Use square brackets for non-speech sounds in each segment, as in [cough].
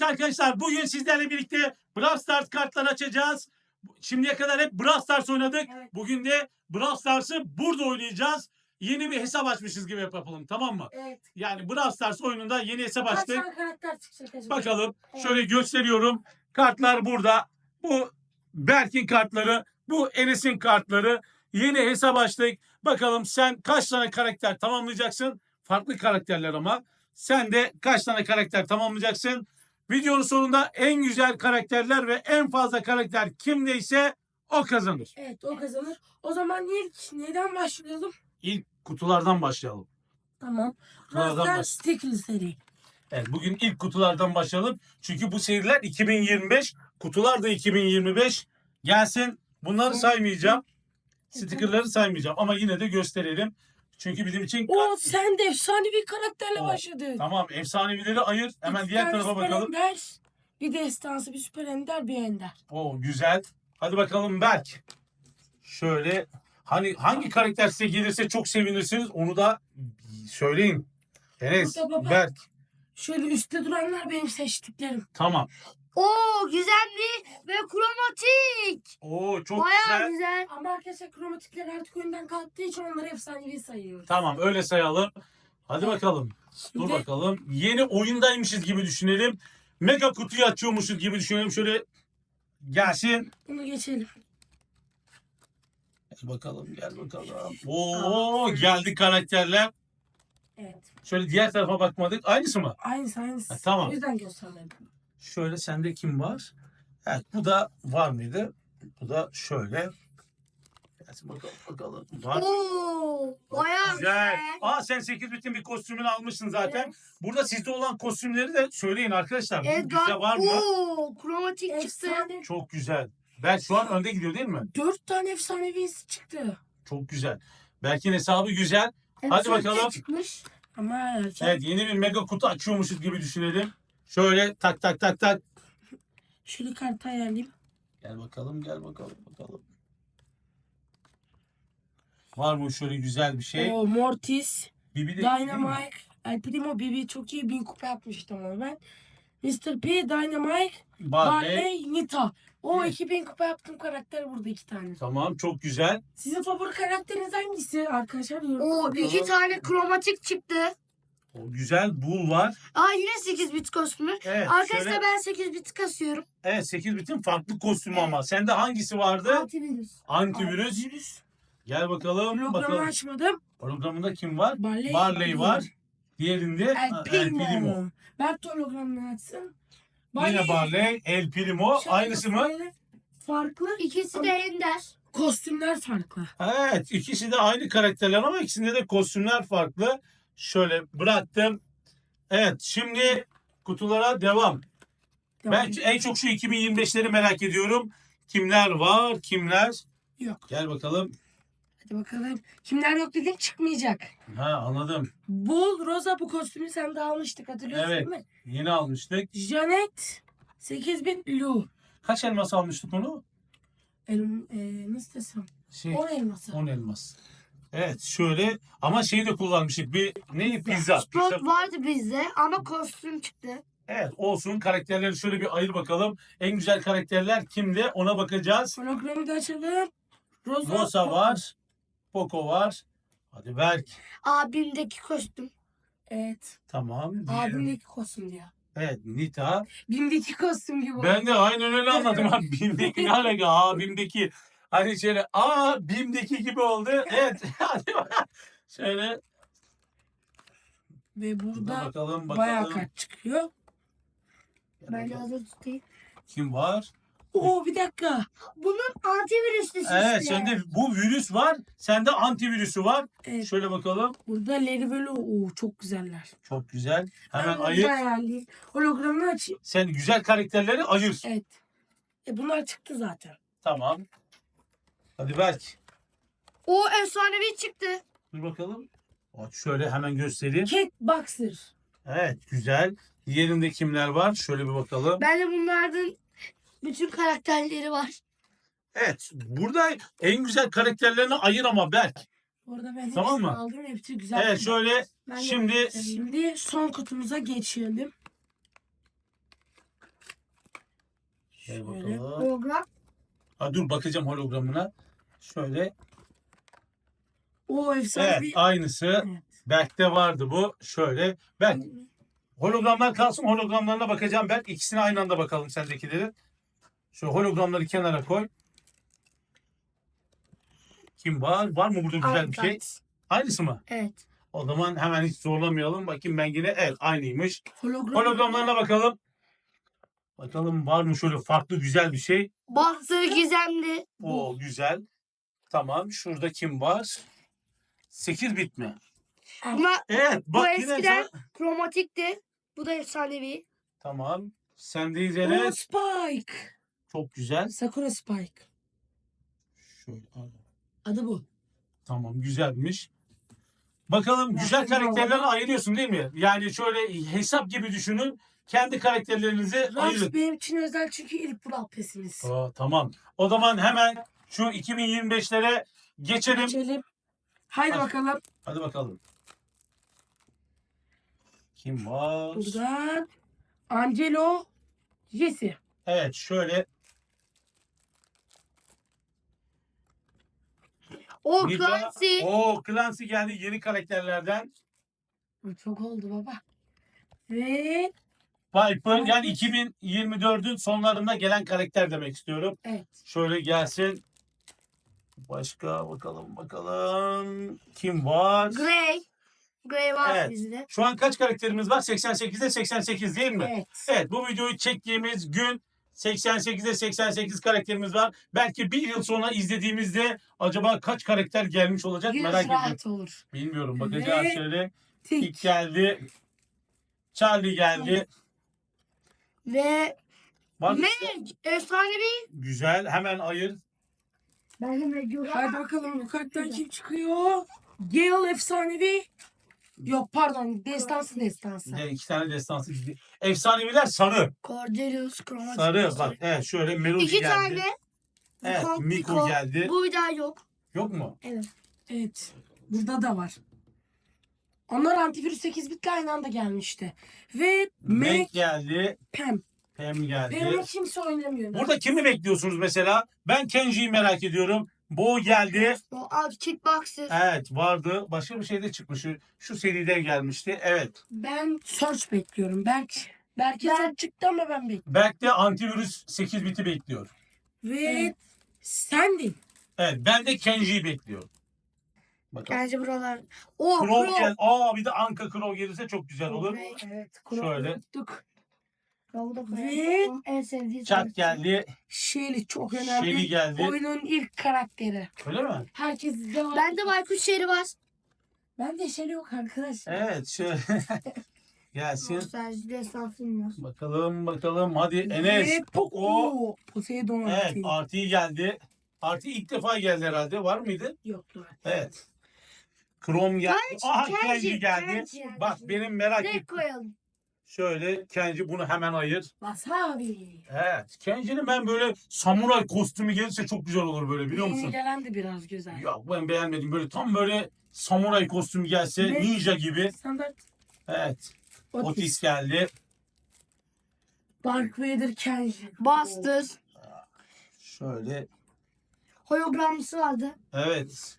Evet arkadaşlar bugün sizlerle birlikte Brawl Stars kartları açacağız. Şimdiye kadar hep Brawl Stars oynadık. Evet. Bugün de Brawl Stars'ı burada oynayacağız. Yeni bir hesap açmışız gibi yapalım tamam mı? Evet. Yani Brawl Stars oyununda yeni hesap Kaç açtık. tane karakter çıkacak acaba? Bakalım Evet. şöyle gösteriyorum. Kartlar burada. Bu Berk'in kartları, bu Enes'in kartları. Yeni hesap açtık. Bakalım sen kaç tane karakter tamamlayacaksın? Farklı karakterler ama. Sen de kaç tane karakter tamamlayacaksın? Videonun sonunda en güzel karakterler ve en fazla karakter kimdeyse o kazanır. Evet o kazanır. O zaman ilk neden başlayalım? İlk kutulardan başlayalım. Tamam. Kutulardan Rafter baş- Stickle seri. Evet, bugün ilk kutulardan başlayalım. Çünkü bu seriler 2025, kutular da 2025. Gelsin. Bunları saymayacağım. Stickerları saymayacağım ama yine de gösterelim. Çünkü bizim için O sen de efsane bir karakterle Oo, başladın. tamam efsanevileri ayır. Hemen İki diğer tane tarafa Süper bakalım. Ender, bir destansı, bir süper ender, bir ender. Oo güzel. Hadi bakalım Berk. Şöyle hani hangi karakter size gelirse çok sevinirsiniz onu da söyleyin. Enes, Burada baba. Berk. Şöyle üstte duranlar benim seçtiklerim. Tamam. Oo güzelli ve kromatik. Oo çok Bayağı güzel. güzel. Ama arkadaşlar kromatikler artık oyundan kalktığı için onları efsanevi sayıyoruz. Tamam öyle sayalım. Hadi bakalım. Dur bakalım. Yeni oyundaymışız gibi düşünelim. Mega kutuyu açıyormuşuz gibi düşünelim. Şöyle gelsin. bunu geçelim. Gel bakalım gel bakalım. Oo geldi karakterler. Evet. Şöyle diğer tarafa bakmadık. Aynısı mı? Aynısı aynısı. Ha, tamam. O yüzden göstermedim. Şöyle sende kim var? Evet bu da var mıydı? Bu da şöyle. Gelsin bakalım bakalım. Var. Oo bayağı Güzel. güzel. Aa sen 8 bitin bir kostümünü almışsın zaten. Evet. Burada sizde olan kostümleri de söyleyin arkadaşlar. Bu Edgar. bizde var mı? Oo kromatik çıktı. Efsane. Çok güzel. Ben şu an önde gidiyor değil mi? Dört tane efsanevisi çıktı. Çok güzel. Belki hesabı güzel. Hadi Efsane bakalım. Çıkmış. Ama erken. Evet yeni bir mega kutu açıyormuşuz gibi düşünelim. Şöyle tak tak tak tak. Şöyle kartı ayarlayayım. Gel bakalım gel bakalım bakalım. Var mı şöyle güzel bir şey? O Mortis, Bibi de? Dynamite, El Primo Bibi çok iyi bin kupa yapmıştım ama ben. Mr. P, Dynamite, Barley. Barley, Nita. O Evet. 2000 kupa yaptığım karakter burada iki tane. Tamam çok güzel. Sizin favori karakteriniz hangisi arkadaşlar? Oo iki tane kromatik çıktı. O güzel bul var. Aa yine 8 bit kostümü. Evet Arkadaşlar şöyle, ben 8 bit kasıyorum. evet 8 bitin farklı kostümü ama. Sende hangisi vardı? Antivirüs. Antivirüs. Virüs. Gel bakalım. Hologramı bakalım. açmadım. Programında kim var? Barley, Barley var. Diğerinde El Primo. Berto hologramını açsın. Yine Barley, El Primo. Şöyle Aynısı mı? böyle Farklı. İkisi de ender. Kostümler farklı. Evet ikisi de aynı karakterler ama ikisinde de kostümler farklı. Şöyle bıraktım. Evet şimdi kutulara devam. Ben en çok şu 2025'leri merak ediyorum. Kimler var kimler? Yok. Gel bakalım. Hadi bakalım. Kimler yok dedim çıkmayacak. Ha anladım. Bul Rosa bu kostümü sen de almıştık hatırlıyorsun Evet. değil mi? Yeni almıştık. Janet 8000 Lu. Kaç elmas almıştık onu? El, e, nasıl desem? Şey, 10 elması. 10 elmas. Evet şöyle ama şeyi de kullanmıştık. Bir ne pizza. Spot Pizza- vardı bizde ama kostüm çıktı. Evet olsun karakterleri şöyle bir ayır bakalım. En güzel karakterler kimde ona bakacağız. Hologramı da açalım. Rosa, Rosa var. Poco var. Hadi Berk. Abimdeki kostüm. Evet. Tamam. Abimdeki kostüm diyor. Evet Nita. Bimdeki kostüm gibi. Ben de aynen öyle anladım abi. [laughs] Bim'deki ne alaka? Abimdeki. Hani şöyle aa Bim'deki gibi oldu. Evet. [laughs] Şöyle Ve burada bakalım bayağı bakalım. kart çıkıyor. Ben de hazır tutayım. Kim var? Oo bir dakika. Bunun antivirüslü işte. Evet sende bu virüs var. Sende antivirüsü var. Evet. Şöyle bakalım. Burada Lerivelo. Oo çok güzeller. Çok güzel. Hemen Ben ayır. ayarlayayım. Hologramını açayım. Sen güzel karakterleri ayır. Evet. E bunlar çıktı zaten. Tamam. Hadi Berk. O efsanevi çıktı. Dur bakalım. Aç şöyle hemen göstereyim. Cat Boxer. Evet güzel. Diğerinde kimler var? Şöyle bir bakalım. Bende bunlardan bütün karakterleri var. Evet. Burada en güzel karakterlerini ayır ama Berk. Bu arada ben Tamam hepsini mı? aldım. Hepsi güzel. Evet şöyle Ben de- şimdi Şimdi son kutumuza geçelim. Gel Şöyle. bakalım. Hologram. Ha, dur bakacağım hologramına. Şöyle. O efsane Evet bir... aynısı. Evet. Berk'te vardı bu. Şöyle. Berk hologramlar kalsın. Hologramlarına bakacağım Berk. İkisine aynı anda bakalım sendekileri. Şu hologramları kenara koy. Kim var? Var mı burada güzel bir şey? Aynısı mı? Evet. O zaman hemen hiç zorlamayalım. Bakayım ben yine evet aynıymış. Hologram. Hologramlarına bakalım. Bakalım var mı şöyle farklı güzel bir şey? Bastır gizemli. O güzel. Tamam. Şurada kim var? 8 bit mi? Ama Evet. bu Bak yine eskiden sana- kromatikti. Bu da efsanevi. Tamam. Sendeyiz O Enes. Spike. Çok güzel. Sakura Spike. Şöyle. al. Adı bu. Tamam güzelmiş. Bakalım güzel karakterleri ayırıyorsun değil mi? Yani şöyle hesap gibi düşünün. Kendi karakterlerinizi Rams ayırın. benim için özel çünkü ilk Brawl Pass'imiz. Aa, tamam. O zaman hemen şu 2025'lere geçelim. Geçelim. Haydi Hadi. bakalım. Hadi bakalım. Kim var? Buradan Angelo Jesse. Evet şöyle O Nida- Clancy. O Clancy geldi yeni karakterlerden. Çok oldu baba. Ve Piper yani 2024'ün sonlarında gelen karakter demek istiyorum. evet. Şöyle gelsin. Başka bakalım bakalım. Kim var? Grey. Grey var Evet. bizde. Şu an kaç karakterimiz var? 88'de 88 değil mi? Evet. Evet bu videoyu çektiğimiz gün 88'de 88 karakterimiz var. Belki bir yıl sonra izlediğimizde acaba kaç karakter gelmiş olacak Yüz merak ediyorum. rahat olur. Bilmiyorum bakacağız Ve- şöyle. Tik. İlk geldi. Charlie geldi. Ve Var mı? Meg. Efsanevi. Güzel. Hemen ayır. Ben de Hadi bakalım bu karttan kim çıkıyor? Gale efsanevi. Yok pardon destansı destansı. De iki tane destansı. Efsaneviler sarı. Cordelius. Kromatik. Sarı. Bak evet şöyle İki geldi. tane. Evet Miko, Miko geldi. Bu bir daha yok. Yok mu? Evet. Evet. Burada da var. Onlar antivirüs 8 bitle aynı anda gelmişti. Ve Meg Meg geldi. Pam. Pam geldi. Benim kimse oynamıyor. Burada kimi bekliyorsunuz mesela? Ben Kenji'yi merak ediyorum. Bo geldi. O abi kickboxer. Evet vardı. Başka bir şey de çıkmış. Şu, şu seride gelmişti. Evet. Ben search bekliyorum. Belki belki Ben- search çıktı ama ben bekliyorum. Berk de antivirüs 8 biti bekliyor. Ve Evet. Sandy. Evet ben de Kenji'yi bekliyorum. Bakalım. Bence buralar. O Crow Crow. gel. Aa bir de Anka Crow gelirse çok güzel olur. Crow. Evet. Şöyle. Unuttuk. Ve-. En sevdiği Chat karakter. geldi. Shelly çok önemli. Shelly geldi. Oyunun ilk karakteri. Öyle mi? Herkes de var. Bende Baykuş Şeri var. Ben de Shelly yok arkadaşlar. Evet şöyle. [laughs] Gelsin. Nostalji var. Bakalım bakalım. Hadi Enes. Ve Poco. Poseidon Evet artı. artıyı geldi. Artı ilk defa geldi herhalde. Var mıydı? Yoktu. Evet. Chrome geldi. Aha Kenji geldi. Kenji. Bak benim merak ettim. koyalım. Şöyle Kenji bunu hemen ayır. Wasabi. Evet. Kenji'nin ben böyle samuray kostümü gelirse çok güzel olur böyle biliyor musun? gelen de biraz güzel. Yok ben beğenmedim. Böyle tam böyle samuray kostümü gelse Ne? ninja gibi. Standart Evet. Otis Otis. geldi. Dark Vader Kenji. Buster. Şöyle. Hologramlısı vardı. Evet.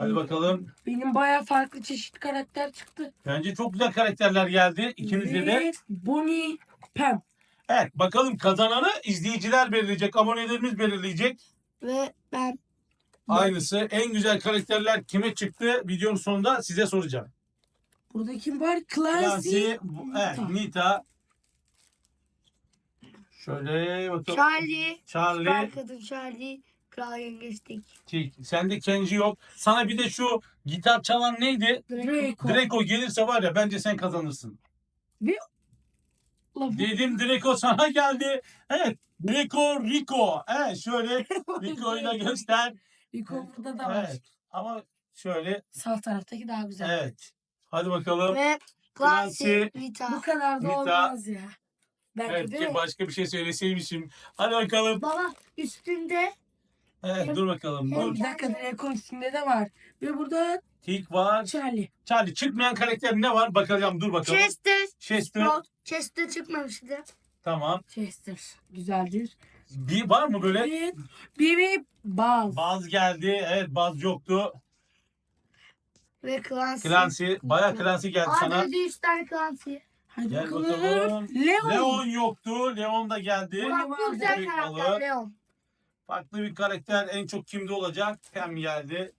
Hadi bakalım. Benim baya farklı çeşit karakter çıktı. Bence çok güzel karakterler geldi. İkinizde de. Ve Bonnie Pam. Evet bakalım kazananı izleyiciler belirleyecek. Abonelerimiz belirleyecek. Ve ben Aynısı. En güzel karakterler kime çıktı? Videonun sonunda size soracağım. Burada kim var? Clancy. Bu- evet, Nita. Nita. Şöyle bakalım. Charlie. Charlie. Süper kadın Charlie. Kral yengeçtik. Tik. Sende Kenji yok. Sana bir de şu gitar çalan neydi? Draco. Draco gelirse var ya bence sen kazanırsın. La bu- Dedim Draco sana geldi. Evet. Draco Rico. Evet şöyle [laughs] Rico'yu da göster. Rico burada da var. Evet. Ama şöyle Sağ taraftaki daha güzel. evet. Hadi bakalım. Ve Clancy. Clancy. Bu Rita. kadar da Nita. olmaz ya. Belki Evet mi? başka bir şey söyleseymişim. Hadi bakalım. Baba üstünde Evet dur bakalım. Dur. Bir dakika Draco üstünde de var. Ve burada Tik var. Charlie. Charlie çıkmayan karakter ne var? Bakacağım dur bakalım. Chester. Chester. Sprout. Chester çıkmamıştı. Tamam. Chester. Güzeldir. Bir var mı böyle? Evet. Biri baz. Baz geldi. Evet baz yoktu. Ve Clancy. Clancy. Bayağı Clancy geldi sana. Abi 3 tane Clancy. Hadi Gel bakalım. bakalım. Leon. Leon yoktu. Leon da geldi. Leon. Farklı güzel Büyük karakter. Leon. Farklı bir karakter en çok kimde olacak? Pam geldi.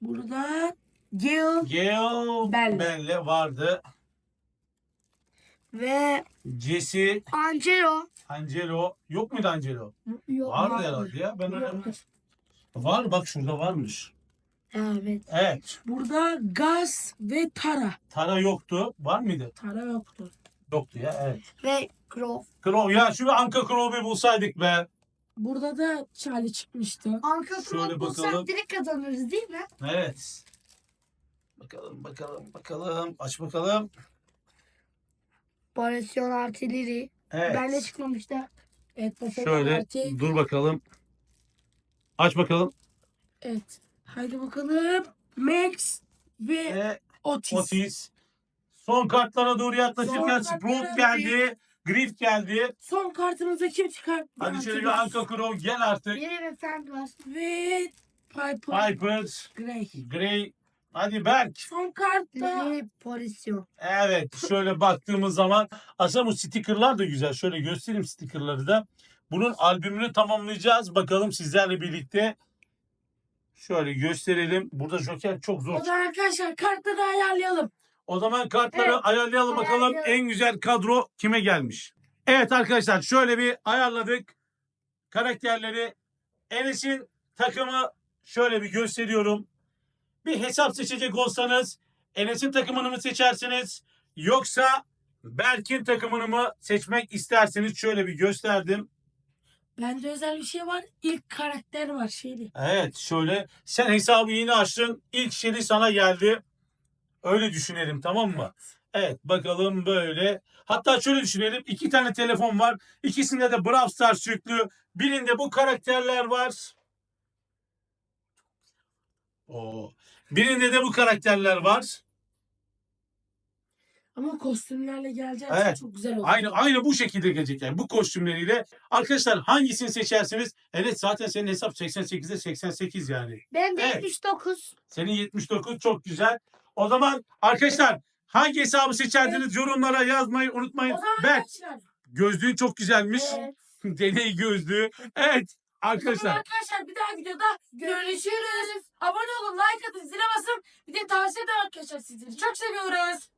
Burada Gale. Gale Belle. Belle vardı. Ve Jesse, Angelo. Angelo. Yok muydu Angelo? Yok, Vardı herhalde ya. Ben öyle... Var bak şurada varmış. Evet. Evet. Burada Gaz ve Tara. Tara yoktu. Var mıydı? Tara yoktu. Yoktu ya evet. Ve Grove. Crow ya şu Anka Crow'u bulsaydık be. Burada da Charlie çıkmıştı. Anka Şöyle bulsak bakalım. direkt kazanırız değil mi? Evet. Bakalım bakalım bakalım. Aç bakalım. Operasyon Artillery. Evet. Bende çıkmamıştı. Evet. Buffalo Şöyle Party. dur bakalım. Aç bakalım. Evet. Haydi bakalım. Max ve Ve Otis. Otis. Son kartlara doğru yaklaşırken Son Sprout kartlara geldi. Griff geldi. Son kartımızda kim çıkar? Hadi şöyle bir. Anka Crow gel artık. Biri ve Fend var. Ve Piper Piper, Grey. Gray. Hadi Berk. Son kartta Biri pozisyon. Evet şöyle baktığımız zaman aslında bu stickerlar da güzel. Şöyle göstereyim stickerları da. Bunun albümünü tamamlayacağız. Bakalım sizlerle birlikte. Şöyle gösterelim. Burada Joker çok zor. o zaman arkadaşlar kartları ayarlayalım. O zaman kartları Evet. ayarlayalım bakalım Ayarlayalım. en güzel kadro kime gelmiş. Evet arkadaşlar şöyle bir ayarladık karakterleri. Enes'in takımı şöyle bir gösteriyorum. Bir hesap seçecek olsanız Enes'in takımını mı seçersiniz yoksa Berk'in takımını mı seçmek isterseniz şöyle bir gösterdim. Bende özel bir şey var. İlk karakter var şeydi. Evet şöyle sen hesabı yeni açtın ilk şeri sana geldi. Öyle düşünelim tamam mı? Evet bakalım böyle. Hatta şöyle düşünelim. iki tane telefon var. İkisinde de Brawl Stars yüklü. Birinde bu karakterler var. Oo. Birinde de bu karakterler var. Ama kostümlerle geleceği Evet. çok güzel oldu. Aynı aynı bu şekilde gelecek yani bu kostümleriyle. Arkadaşlar hangisini seçersiniz? Evet zaten senin hesap 88'de 88 yani. Ben de Evet. 79. Senin 79 çok güzel. O zaman arkadaşlar hangi hesabı seçerdiniz yorumlara yazmayı O unutmayın. zaman Ben arkadaşlar. gözlüğün çok güzelmiş. Evet. [laughs] Deney gözlüğü. Evet O zaman arkadaşlar. arkadaşlar bir daha videoda görüşürüz. Abone olun, like atın, zile basın. Bir de tavsiye ederim arkadaşlar sizleri. Çok seviyoruz.